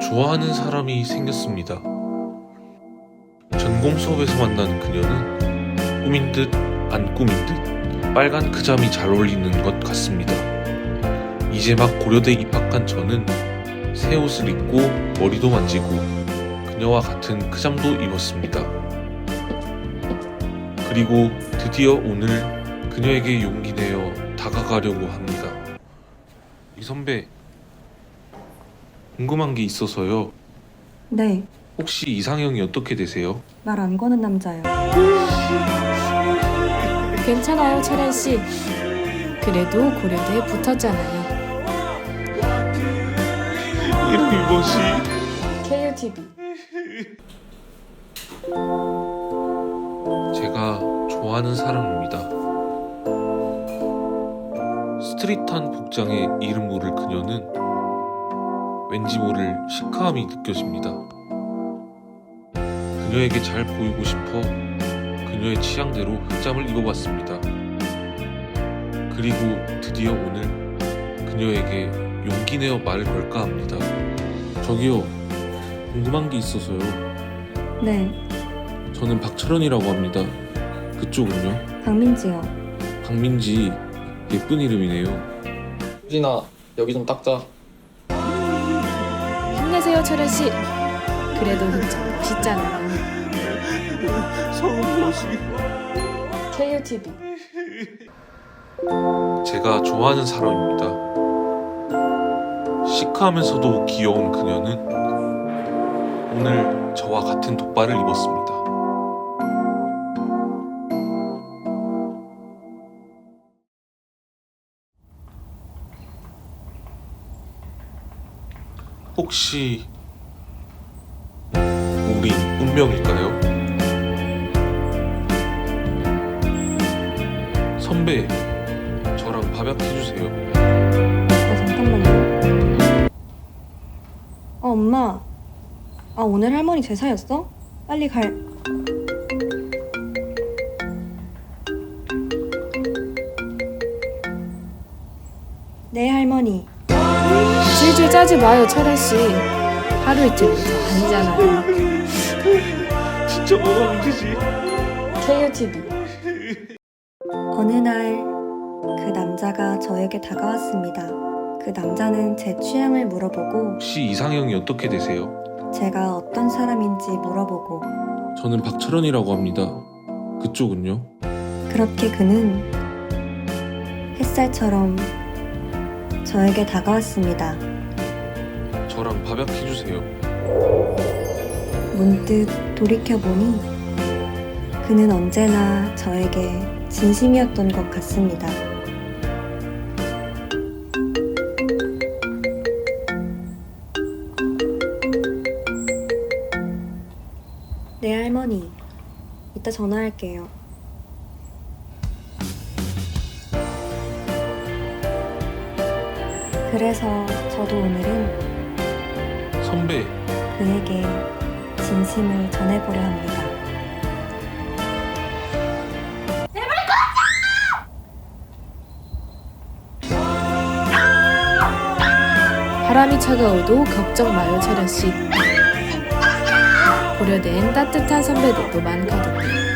좋아하는 사람이 생겼습니다. 전공 수업에서 만난 그녀는 꿈인 듯안 꿈인 듯 빨간 그 잠이 잘 어울리는 것 같습니다. 이제 막 고려대 입학한 저는 새 옷을 입고 머리도 만지고 그녀와 같은 그 잠도 입었습니다. 그리고 드디어 오늘 그녀에게 용기 내어 다가가려고 합니다. 이 선배 궁금한 게 있어서요. 네, 혹시 이상형이 어떻게 되세요? 말 안 거는 남자요. 괜찮아요, 철현 씨. 그래도 고려대에 붙었잖아요. 이름이 뭐지? KUTV. 좋아하는 사람입니다. 스트릿한 복장에 이름 모를 그녀는 왠지 모를 시크함이 느껴집니다. 그녀에게 잘 보이고 싶어 그녀의 취향대로 흑잠을 입어봤습니다. 그리고 드디어 오늘 그녀에게 용기 내어 말을 걸까 합니다. 저기요, 궁금한 게 있어서요. 네, 저는 박철원이라고 합니다. 그쪽은요? 박민지요. 박민지 예쁜 이름이네요. 수진아 여기 좀 닦자 힘내세요, 철현 씨. 그래도 흑점 멋있잖아요. KUTV. 제가 좋아하는 사람입니다. 시크하면서도 귀여운 그녀는 오늘 저와 같은 돗발을 입었습니다. 혹시 우리 운명일까요? 선배, 저랑 밥약해주세요. 어, 잠깐만요. 어, 엄마. 아, 오늘 할머니 제사였어? 빨리 갈. 네, 할머니. 질질 짜지 마요, 철현 씨. 하루 이틀 더 아니잖아요. 진짜 뭐가 문제지? KUTV. 어느 날 그 남자가 저에게 다가왔습니다. 그 남자는 제 취향을 물어보고 혹시 이상형이 어떻게 되세요? 제가 어떤 사람인지 물어보고 저는 박철원이라고 합니다. 그쪽은요? 그렇게 그는 햇살처럼 저에게 다가왔습니다. 저랑 밥약 해주세요. 문득 돌이켜보니 그는 언제나 저에게 진심이었던 것 같습니다. 네, 할머니. 이따 전화할게요. 그래서 저도 오늘은 선배, 그에게 진심을 전해보려 합니다. 바람이 차가워도 걱정 마요, 씨. 고려대엔 따뜻한 선배들도 많거든요.